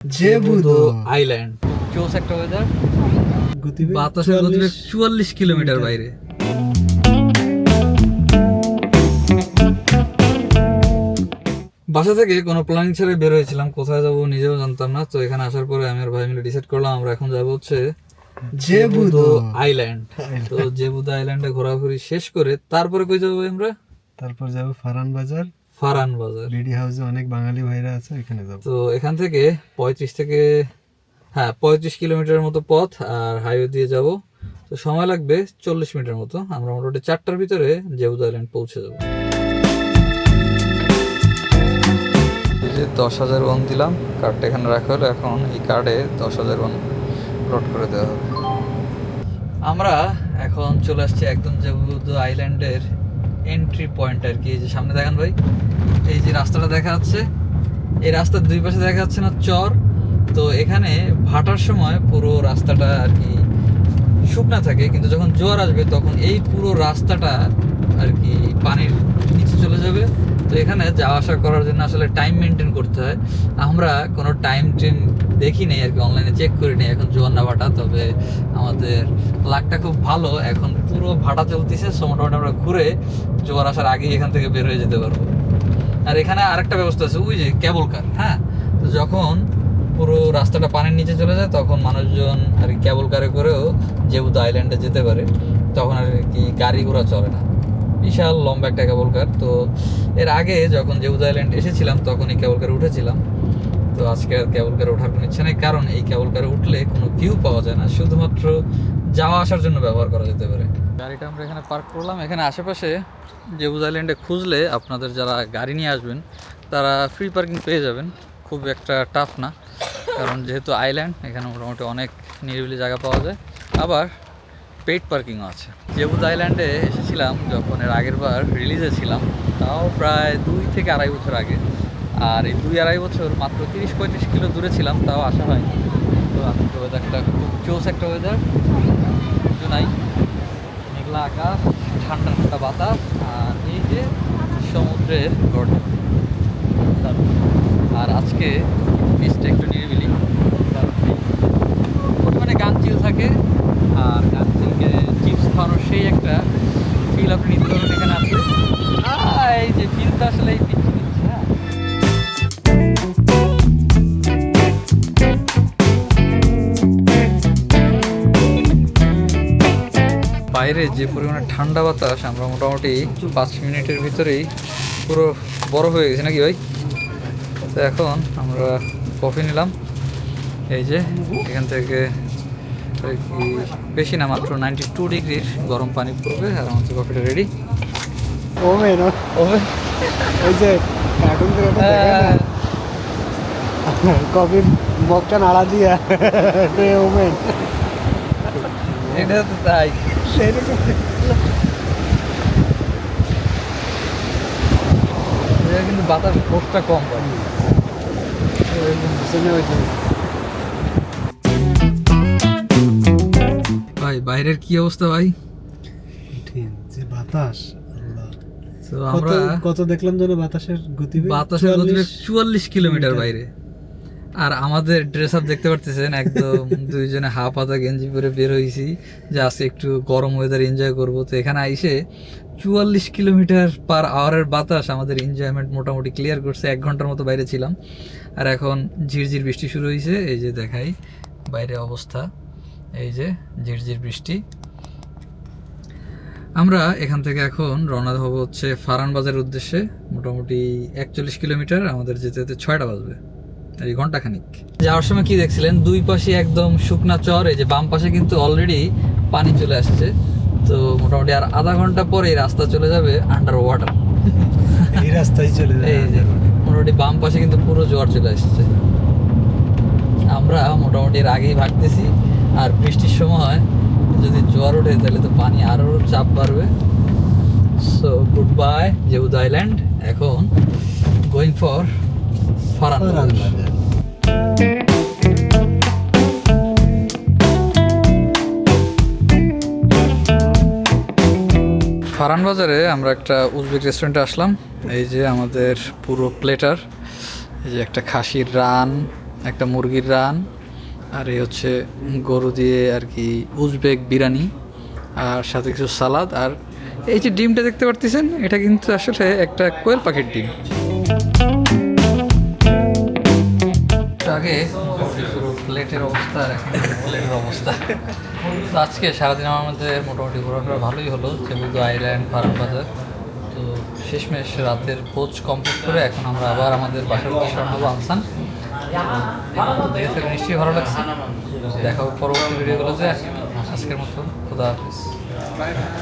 জেবুদো island. চোস একটা weather বাতাসের গতিবেগ চুয়াল্লিশ কিলোমিটার বাইরে। বাসা থেকে কোনো প্ল্যানিং ছাড়াই বের হয়েছিলাম কোথায় যাব নিজেও জানতাম না। তো এখানে আসার পরে আমি আর ভাই মিলে ডিসাইড করলাম আমরা এখন যাব হচ্ছে জেবুদো আইল্যান্ড। তো জেবুদো আইল্যান্ডে ঘোরাঘুরি শেষ করে তারপরে কই যাব আমরা? তারপর যাব ফারান বাজার ফারান বাজার। রেডি হাউসে অনেক বাঙালি ভাইরা আছে এখানে যাব। তো এখান থেকে পঁয়ত্রিশ থেকে হ্যাঁ পঁয়ত্রিশ কিলোমিটারের মতো পথ আর হাইওয়ে দিয়ে যাব। তো সময় লাগবে চল্লিশ মিনিটের মতো। আমরা মোটামুটি চারটার ভিতরে জেবুদা আইল্যান্ড পৌঁছে যাব। এই যে দশ হাজার ওয়ান দিলাম কার্ডটা এখানে রাখা হলো। এখন এই কার্ডে দশ হাজার ওয়ান লোড করে দেওয়া হবে। আমরা এখন চলে আসছি একদম জেবুদা আইল্যান্ডের এন্ট্রি পয়েন্ট আর কি, এই যে সামনে দেখান ভাই। এই যে রাস্তাটা দেখা যাচ্ছে, এই রাস্তার দুই পাশে দেখা যাচ্ছে না চর। তো এখানে ভাটার সময় পুরো রাস্তাটা আর কি শুকনা থাকে, কিন্তু যখন জোয়ার আসবে তখন এই পুরো রাস্তাটা আর কি পানির নিচে চলে যাবে। তো এখানে যাওয়া আসা করার জন্য আসলে টাইম মেনটেন করতে হয়। আমরা কোনো টাইম টেম দেখি নেই আর কি অনলাইনে চেক করি নেই এখন জোয়ার না ভাটা, তবে আমাদের লাকটা খুব ভালো। এখন পুরো ভাটা চলতেছে সো মোটামুটি আমরা ঘুরে জোয়ার আসার আগেই এখান থেকে বের হয়ে যেতে পারব। আর এখানে আরেকটা ব্যবস্থা আছে, ওই যে কেবল কার হ্যাঁ? তো যখন পুরো রাস্তাটা পানির নিচে চলে যায়, তখন মানুষজন আর কেবল কারে করেও যেহেতু আইল্যান্ডে যেতে পারে, তখন আর কি গাড়ি ঘোড়া চলে না। বিশাল লম্বা একটা কেবল কার তো এর আগে যখন যেহেতু আইল্যান্ড এসেছিলাম তখন এই কেবল কারে উঠেছিলাম। তো আজকে আর কেবল কারে ওঠার কোনো ইচ্ছা নেই, কারণ এই কেবল কারে উঠলে কোনো ভিউ পাওয়া যায় না। শুধুমাত্র যাওয়া আসার জন্য ব্যবহার করা যেতে পারে। গাড়িটা আমরা এখানে পার্ক করলাম। এখানে আশেপাশে জেবুজ আইল্যান্ডে খুঁজলে আপনাদের যারা গাড়ি নিয়ে আসবেন, তারা ফ্রি পার্কিং পেয়ে যাবেন। খুব একটা টাফ না, কারণ যেহেতু আইল্যান্ড এখানে মোটামুটি অনেক নিরিবিলি জায়গা পাওয়া যায়। আবার পেইড পার্কিংও আছে। জেবুজ আইল্যান্ডে এসেছিলাম যখন এর আগের বার রিলিজে ছিলাম, তাও প্রায় দুই থেকে আড়াই বছর আগে। আর এই দুই আড়াই বছর মাত্র তিরিশ পঁয়ত্রিশ কিলো দূরে ছিলাম, তাও আসা হয়নি। তো তো ওয়েদারটা খুব চোস একটা ওয়েদার কিছু নাই। মেঘলা আকাশ, ঠান্ডা ঠান্ডা বাতাস, আর এই যে সমুদ্রের দারুণ। আর আজকে বীজটা একটু নিরিবিলি কারণ এই পরিমাণে গান চিল থাকে আর গান চিলকে চিপস খাওয়ানোর সেই একটা ফিল আপনি এখানে এই যে ফিলটা আসলে এই বাইরে যে পরিমাণে ঠান্ডা বাতাস, আমরা মোটামুটি পাঁচ মিনিটের ভিতরেই পুরো বড় হয়ে গেছে। নাকি ভাই? তো এখন আমরা কফি নিলাম। এই যে, এখান থেকে বেশি না মাত্র নাইনটি টু ডিগ্রির গরম পানি পড়বে আর আমাদের কফিটা রেডি ওমেন ওই যে কার্টুন হ্যাঁ। কফির মগটা নাড়া দিয়া ওমেন এটা তো তাই। কিন্তু বাতাস ফোর্সটা কম। পাই বাইরের কি অবস্থা ভাই? কঠিন যে বাতাস তো কত আমরা কত দেখলাম যেন বাতাসের গতিবেগ? বাতাসের গতিবেগ চুয়াল্লিশ কিলোমিটার বাইরে। আর আমাদের ড্রেস আপ দেখতে পারতেছেন একদম দুইজনে হাফ হাতা গেঞ্জি পরে বের হয়েছি যে আজকে একটু গরম ওয়েদার এনজয় করব। তো এখানে আইসে চুয়াল্লিশ কিলোমিটার পার আওয়ারের বাতাস আমাদের এনজয়মেন্ট মোটামুটি ক্লিয়ার করছে। এক ঘণ্টার মতো বাইরে ছিলাম। আর এখন ঝিরঝির বৃষ্টি শুরু হয়েছে এই যে দেখাই বাইরে অবস্থা। এই যে ঝিরঝির বৃষ্টি। আমরা এখান থেকে এখন রওনা হব হচ্ছে ফারান বাজারের উদ্দেশ্যে। মোটামুটি একচল্লিশ কিলোমিটার আমাদের যেতে যেতে ছয়টা বাজবে এই ঘণ্টা খানিক যাওয়ার সময় কি দেখছিলেন? দুই পাশে একদম শুকনা চর এই যে বাম পাশে কিন্তু অলরেডি পানি চলে আসছে। তো মোটামুটি আর আধা ঘণ্টা পরে এই রাস্তা চলে যাবে আন্ডার ওয়াটার এই রাস্তায় চলে যায় এই যে মোটামুটি বাম পাশে কিন্তু পুরো জোয়ার চলে আসছে। আমরা মোটামুটি এর আগেই ভাগতেছি। আর বৃষ্টির সময় যদি জোয়ার ওঠে তাহলে তো পানি আরও চাপ বাড়বে। সো গুড বাই জেউদ আইল্যান্ড এখন গোয়িং ফর ফারান। বাজার ফারান বাজারে আমরা একটা উজবেক রেস্টুরেন্টে আসলাম। এই যে আমাদের পুরো প্লেটার এই যে একটা খাসির রান একটা মুরগির রান। আর এই হচ্ছে গরু দিয়ে আর কি উজবেক বিরিয়ানি আর সাথে কিছু সালাদ। আর এই যে ডিমটা দেখতে পারতেছেন, এটা কিন্তু আসলে একটা কোয়েল পাখির ডিম। আগে প্লেটের অবস্থা আর প্লেটের অবস্থা। তো আজকে সারাদিন আমার মধ্যে মোটামুটি ঘোরাফেরা ভালোই হলো, যেহেতু আইল্যান্ড ফার্ম বাজার। তো শেষমেশ রাতের কোচ কমপ্লিট করে এখন আমরা আবার আমাদের বাসার উদ্দেশ্যে হব আনসান। নিশ্চয়ই ভালো লাগছে। দেখা পরবর্তী পরবর্তী ভিডিওগুলোতে আজকের মতো খুদা হাফিজ।